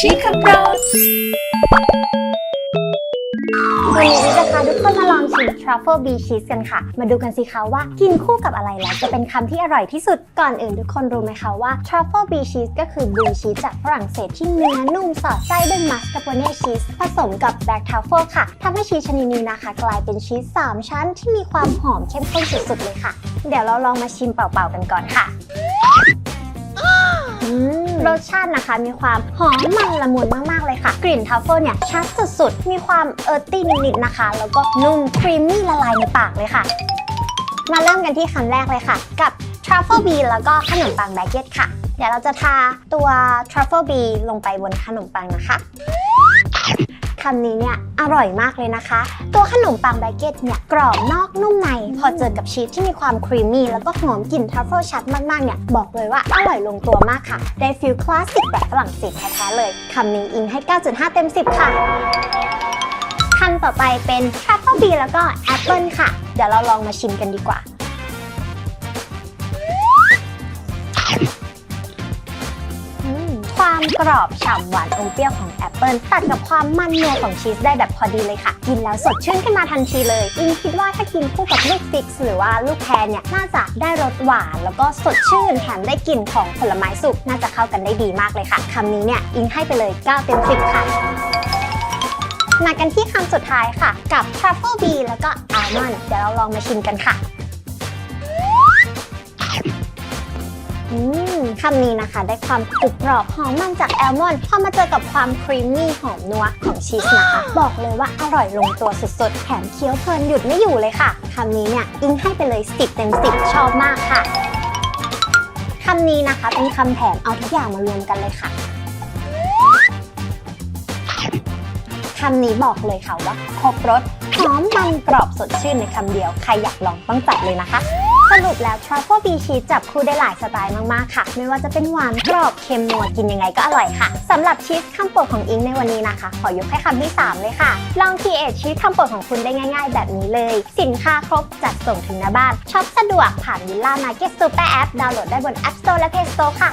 ชีคำรสวันนี้จะพาทุกคนมาลองชิม Truffle Bee Cheese กันค่ะ มาดูกันสิคะว่ากินคู่กับอะไรแล้วจะเป็นคำที่อร่อยที่สุดก่อนอื่นทุกคนรู้ไหมคะว่า Truffle Bee Cheese ก็คือ Brie Cheese จากฝรั่งเศสที่เนื้อนุ่มสอดไส้ด้วย mascarpone cheese ผสมกับ black truffle ค่ะทำให้ชีสชนิดนี้นะคะ กลายเป็นชีส 3 ชั้นที่มีความหอมเข้มข้นสุดๆเลยค่ะ เดี๋ยวเราลองมาชิมเปล่าๆกันก่อนค่ะ รสชาตินะคะ มีความหอมมันละมุนมาก ๆ เลยค่ะ กลิ่นทัฟเฟิลเนี่ยชัดสุด ๆ มีความเอิร์ตี้นิด ๆ นะคะ แล้วก็นุ่มครีมมี่ละลายในปากเลยค่ะ มาเริ่มกันที่คำแรกเลยค่ะ กับทรัฟเฟิลบีแล้วก็ขนมปังแบเกตค่ะ เดี๋ยวเราจะทาตัวทรัฟเฟิลบีลงไปบนขนมปังนะคะ คำนี้เนี่ยอร่อยมากเลยนะคะ ตัวขนมปังแบเกตเนี่ยกรอบนอกนุ่มใน พอเจอกับชีสที่มีความครีมมี่แล้วก็หอมกลิ่นทรัฟเฟิลชัดมากๆเนี่ยบอกเลยว่าอร่อยลงตัวมากค่ะ ได้ฟิลคลาสสิกแบบฝรั่งเศสแท้ๆเลยคำนี้อิงให้ 9.5 เต็ม 10 ค่ะคำต่อไปเป็น Truffle Bee แล้วก็แอปเปิลค่ะ เดี๋ยวเราลองมาชิมกันดีกว่า กรอบฉ่ำหวานอมเปรี้ยวของแอปเปิลตัดกับความมันนัวของชีสได้แบบพอดีเลยค่ะ กินแล้วสดชื่นขึ้นมาทันทีเลยอิงคิดว่าถ้ากินคู่กับลูกฟิกซ์หรือว่าลูกแพรเนี่ยน่าจะได้รสหวาน แล้วก็สดชื่นแถมได้กลิ่นของผลไม้สุกน่าจะเข้ากันได้ดีมากเลยค่ะคำนี้เนี่ยอิงให้ไปเลย 9 เต็ม 10 ค่ะมากันที่คำสุดท้ายค่ะ กับ Truffle Bee แล้วก็ Almond เดี๋ยวเราลองมาชิมกันค่ะ คำนี้นะคะ ได้ความกรุบกรอบหอมมันจากแอลมอนด์พอมาเจอกับความครีมมี่หอมนัวของชีสนะคะ บอกเลยว่าอร่อยลงตัวสุดๆ แถมเคี้ยวเพลินหยุดไม่อยู่เลยค่ะคำนี้เนี่ยอิงให้ไปเลย 10 เต็ม 10 ชอบมากค่ะคำนี้นะคะเป็นคำแถมเอาทุกอย่างมารวมกันเลยค่ะคำนี้บอกเลยค่ะว่าครบรส หอมมันกรอบสดชื่นในคำเดียว ใครอยากลองต้องจัดเลยนะคะ สรุปแล้ว Truffle Bee Cheese จับคู่ได้หลายสไตล์มาก ๆ ค่ะ ไม่ว่าจะเป็นหวานกรอบเค็มนัวกินยังไงก็อร่อยค่ะสำหรับชีสคำโปรดของอิงในวันนี้นะคะ ขอยกให้คำที่ 3 เลยค่ะ ลอง create ชีสคำโปรดของคุณได้ง่าย ๆ แบบนี้เลย สินค้าครบจัดส่งถึงหน้าบ้านช็อปสะดวกผ่านวิลล่ามาร์เก็ตซูเปอร์แอปดาวน์โหลดได้บน App Store และ Play Store ค่ะ